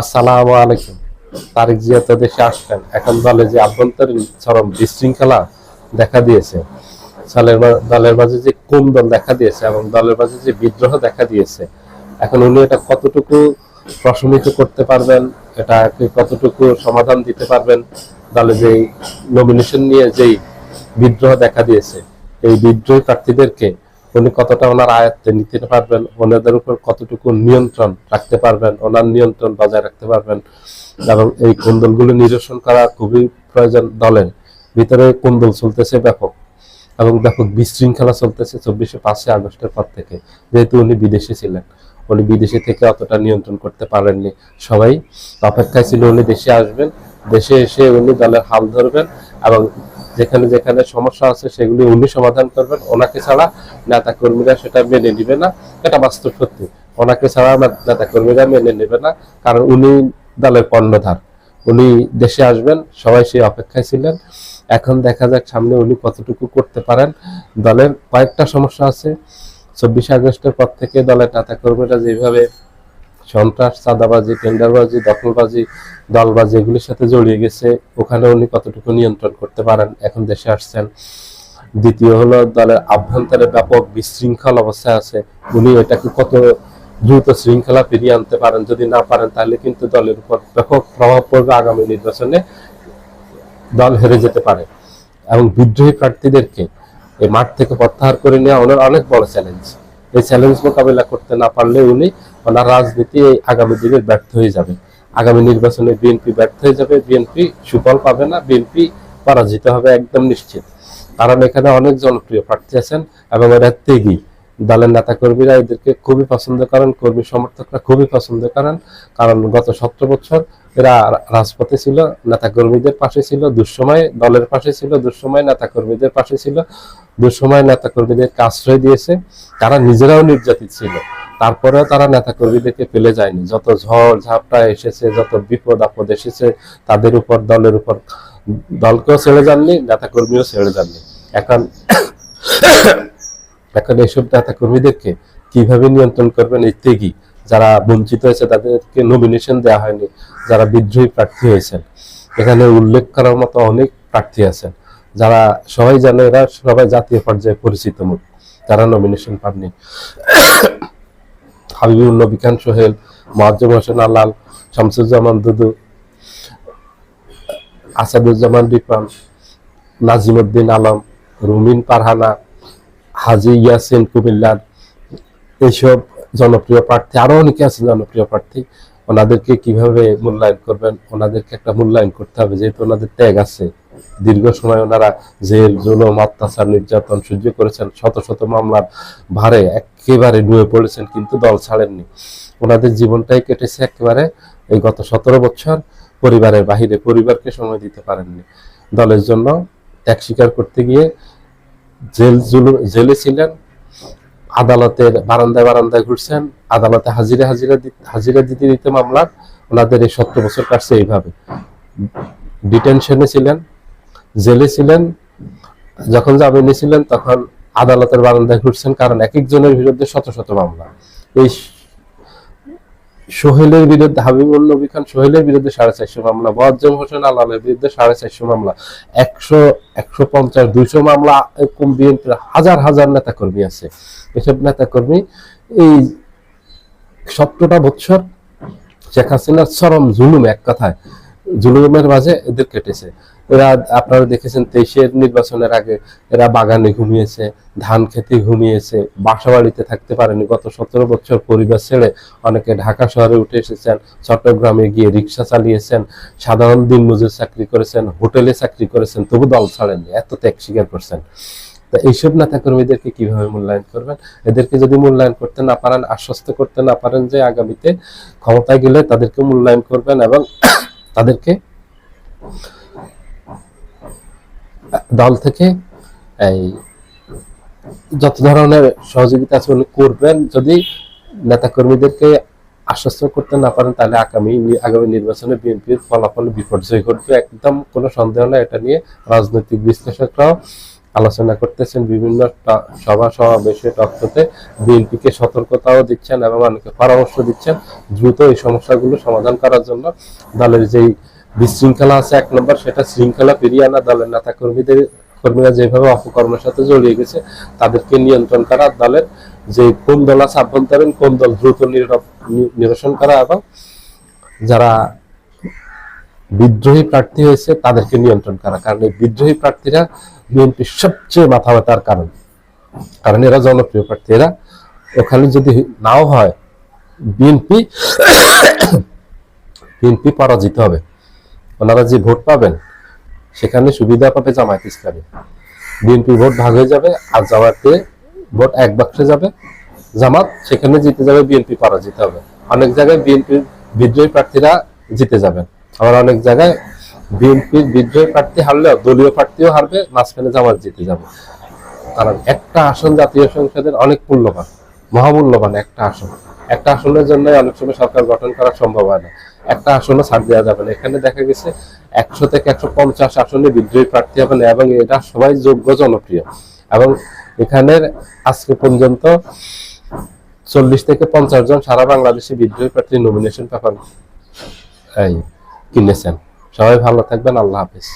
আসসালামু আলাইকুম। তারিক জিয়া তো দেশে আসলেন এখন দলে যে আভ্যন্তরীণ চরম বিশৃঙ্খলা দেখা দিয়েছে, দলের দলের মাঝে যে কোন দল দেখা দিয়েছে এবং দলের মাঝে যে বিদ্রোহ দেখা দিয়েছে, এখন উনি এটা কতটুকু প্রশমিত করতে পারবেন, এটা কতটুকু সমাধান দিতে পারবেন, দলে যে নমিনেশন নিয়ে যেই বিদ্রোহ দেখা দিয়েছে, এই বিদ্রোহী প্রার্থীদেরকে উনি কতটা ওনার আয়ত্তে নিতে পারবেন, ওনাদের উপর কতটুকু নিয়ন্ত্রণ রাখতে পারবেন, ওনার নিয়ন্ত্রণ বজায় রাখতে পারবেন, এবং এই কুন্দলগুলো নিরসন করা খুবই প্রয়োজন দলের। ভিতরে কুন্দল চলতেছে ব্যাপক, এবং ব্যাপক বিশৃঙ্খলা চলতেছে চব্বিশে পাঁচই আগস্টের পর থেকে, যেহেতু উনি বিদেশে ছিলেন। উনি বিদেশে থেকে অতটা নিয়ন্ত্রণ করতে পারেননি। সবাই অপেক্ষায় ছিল উনি দেশে আসবেন, দেশে এসে উনি দলের হাল ধরবেন, এবং যেখানে যেখানে সমস্যা আছে সেগুলি উনি সমাধান করবেন। ওনাকে ছাড়া নেতা কর্মীরা সেটা মেনে নিবে না। এটা বাস্তব সত্যি। ওনাকে ছাড়া নেতা কর্মীরা মেনে নেবে না, কারণ উনি দলের কর্ণধার। উনি দেশে আসবেন, সবাই সেই অপেক্ষায় ছিলেন। এখন দেখা যাক সামনে উনি কতটুকু করতে পারেন দলের। কয়েকটা সমস্যা আছে। চব্বিশে আগস্টের পর থেকে দলের নেতা কর্মীরা যেভাবে সন্ত্রাস, চাঁদাবাজি, টেন্ডারবাজি, দখলবাজি, দলবাজি এগুলির সাথে জড়িয়ে গেছে। ওখানে উনি কতটুকু নিয়ন্ত্রণ করতে পারেন এখন দেশে আসছেন। দ্বিতীয় হলো দলের আভ্যন্তরে ব্যাপক বিশৃঙ্খল অবস্থায় আছে। উনি এটাকে কত দ্রুত শৃঙ্খলা ফিরিয়ে আনতে পারেন যদি না পারেন, তাহলে কিন্তু দলের উপর ব্যাপক প্রভাব পড়বে আগামী নির্বাচনে। দল হেরে যেতে পারে। এবং বিদ্রোহী প্রার্থীদেরকে এই মাঠ থেকে প্রত্যাহার করে নেওয়া ওনার অনেক বড় চ্যালেঞ্জ এই চ্যালেঞ্জ মোকাবিলা করতে না পারলে উনি ওনার রাজনীতি আগামী দিনে ব্যর্থ হয়ে যাবে। আগামী নির্বাচনে বিএনপি ব্যর্থ হয়ে যাবে, বিএনপি সুফল পাবে না, বিএনপি পরাজিত হবে একদম নিশ্চিত। কারণ এখানে অনেক জনপ্রিয় প্রার্থী আছেন এবং এরা ত্যাগী। দলের নেতা কর্মীরা এদেরকে খুবই পছন্দ করেন, কর্মী সমর্থকরা খুবই পছন্দ করেন। কারণ গত সতেরো বছর এরা রাজপথে ছিল নেতা কর্মীদের পাশে ছিল, দুঃসময় দলের পাশে ছিল, দুঃসময় নেতা কর্মীদের পাশে ছিল, দুঃসময় নেতা কর্মীদেরকে আশ্রয় দিয়েছে। তারা নিজেরাও নির্যাতিত ছিল। তারপরেও তারা নেতা কর্মীদেরকে ফেলে যায়নি। যত ঝড় ঝাপটা এসেছে, যত বিপদ আপদ এসেছে, তাদের উপর, দলের উপর, দলকেও ছেড়ে যাননি নেতা কর্মীও ছেড়ে যাননি। এখন এখন এইসব নেতা কর্মীদেরকে কীভাবে নিয়ন্ত্রণ করবেন এই যারা বঞ্চিত হয়েছে, তাদেরকে নমিনেশন দেওয়া হয়নি, যারা বিদ্রোহী প্রার্থী হয়েছেন। এখানে উল্লেখ করার মতো অনেক প্রার্থী আছেন। যারা সবাই জানে, এরা সবাই জাতীয় পর্যায়ে পরিচিত মুখ তারা নমিনেশন পাননি। হাবিবুল নবী সোহেল মোয়াজ্জম হোসেন আলাল, শামসুজ্জামান দুদু, আসাদুজ্জামান রিপান নাজিমুদ্দিন আলম, রুমিন পারহানা, হাজি ইয়াসিন কুমিল্লার এইসব জনপ্রিয় প্রার্থী, আরও অনেকে আছে জনপ্রিয় প্রার্থী, ওনাদেরকে কীভাবে মূল্যায়ন করবেন, ওনাদেরকে একটা মূল্যায়ন করতে হবে, যেহেতু ওনাদের ত্যাগ আছে। দীর্ঘ সময় ওনারা জেল, জুলুম, অত্যাচার, নির্যাতন সহ্য করেছেন, শত শত মামলার ভারে একেবারে ডুবে পড়েছেন, কিন্তু দল ছাড়েননি। ওনাদের জীবনটাই কেটেছে একেবারে এই গত সতেরো বছর পরিবারের বাহিরে, পরিবারকে সময় দিতে পারেননি। দলের জন্য ত্যাগ স্বীকার করতে গিয়ে জেল জেলে ছিলেন, আদালতের বারান্দায় বারান্দায় ঘুরছেন, আদালতে হাজিরা হাজিরা হাজিরা দিতে দিতে মামলার ওনাদের এই সত্তর বছর কাটছে এইভাবে। ডিটেনশনে ছিলেন, জেলে ছিলেন, যখন জামিনে ছিলেন তখন আদালতের বারান্দায় ঘুরছেন, কারণ এক একজনের বিরুদ্ধে শত শত মামলা। এই সোহেলের বিরুদ্ধে হাবিবুল নবী খান সোহেলের বিরুদ্ধে সাড়ে চারশো মামলা, মোয়াজ্জম হোসেন আলালের বিরুদ্ধে সাড়ে চারশো মামলা, একশো একশো পঞ্চাশ, দুইশো মামলা, এরকম বিএনপির হাজার হাজার নেতা কর্মী আছে। এসব নেতা কর্মী এই সতেরোটা বছর শেখ হাসিনার চরম জুলুম এক কথায়। জুলুমের মাঝে এদের কেটেছে। এরা, আপনারা দেখেছেন তেইশের নির্বাচনের আগে এরা বাগানে ঘুমিয়েছে, ধান খেতে ঘুমিয়েছে বাসা বাড়িতে থাকতে পারেনি। গত সতেরো বছর পরিবার ছেড়ে অনেকে ঢাকা শহরে উঠে এসেছেন, চট্টগ্রামে গিয়ে রিক্সা চালিয়েছেন, সাধারণ দিন মজুর চাকরি করেছেন, হোটেলে চাকরি করেছেন, তবু দল ছাড়েননি, এত ত্যাগ স্বীকার করছেন। তো এইসব নেতা কর্মীদেরকে কীভাবে মূল্যায়ন করবেন? এদেরকে যদি মূল্যায়ন করতে না পারেন, আশ্বস্ত করতে না পারেন যে আগামীতে ক্ষমতায় গেলে তাদেরকে মূল্যায়ন করবেন এবং তাদেরকে দল থেকে এই যত ধরনের সহযোগিতা আছে করবেন। যদি নেতা কর্মীদেরকে আশ্বস্ত করতে না পারেন, তাহলে আগামী আগামী নির্বাচনে বিএনপির ফলাফল বিপর্যয় ঘটবে। একদম কোনো সন্দেহ নেই, এটা নিয়ে রাজনৈতিক বিশ্লেষকরাও আলোচনা করতেছেন বিভিন্ন সভা সমাবেশে তথ্যতে বিএনপিকে সতর্কতাও দিচ্ছেন এবং অনেকে পরামর্শ দিচ্ছেন দ্রুত এই সমস্যাগুলো সমাধান করার জন্য। দলের যেই বিশৃঙ্খলা আছে এক নম্বর, সেটা শৃঙ্খলা ফিরিয়ে আনা। দলের নেতা কর্মীদের কর্মীরা যেভাবে অপকর্মের সাথে জড়িয়ে গেছে, তাদেরকে নিয়ন্ত্রণ করা। দলের যে কোন দল আছে, আভ্যন্তরীণ কোন দল দ্রুত নিরসন করা এবং যারা বিদ্রোহী প্রার্থী হয়েছে, তাদেরকে নিয়ন্ত্রণ করা। কারণ এই বিদ্রোহী প্রার্থীরা বিএনপির সবচেয়ে মাথা ব্যথার কারণ। কারণ এরা জনপ্রিয় প্রার্থী। এরা ওখানে যদি নাও হয়, বিএনপি বিএনপি পরাজিত হবে। ওনারা যে ভোট পাবেন, সেখানে সুবিধা পাবে জামায়াত ইসলামী। বিএনপি ভোট ভাগ হয়ে যাবে, আর জামায়াতে ভোট এক বাক্সে যাবে। জামাত সেখানে জিতে যাবে, বিএনপি পরাজিত হবে। অনেক জায়গায় বিএনপির বিদ্রোহী প্রার্থীরা জিতে যাবেন। আবার অনেক জায়গায় বিএনপির বিদ্রোহী প্রার্থী হারলেও দলীয় প্রার্থীও হারবে, মাঝখানে জামাত জিতে যাবে। কারণ একটা আসন জাতীয় সংসদের অনেক মূল্যবান, মহামূল্যবান একটা আসন। একটা আসনের জন্য অনেক সময় সরকার গঠন করা সম্ভব হয় না। একটা আসনও ছাড় দেওয়া যাবে না। এখানে দেখা গেছে একশো থেকে একশো পঞ্চাশ আসনে বিদ্রোহী প্রার্থী হবে না এবং এটা সবাই যোগ্য জনপ্রিয়। এবং এখানের আজকে পর্যন্ত চল্লিশ থেকে পঞ্চাশ জন সারা বাংলাদেশে বিদ্রোহী প্রার্থী নমিনেশন পেপার এই। কিনেছেন। সবাই ভালো থাকবেন আল্লাহ হাফিজ।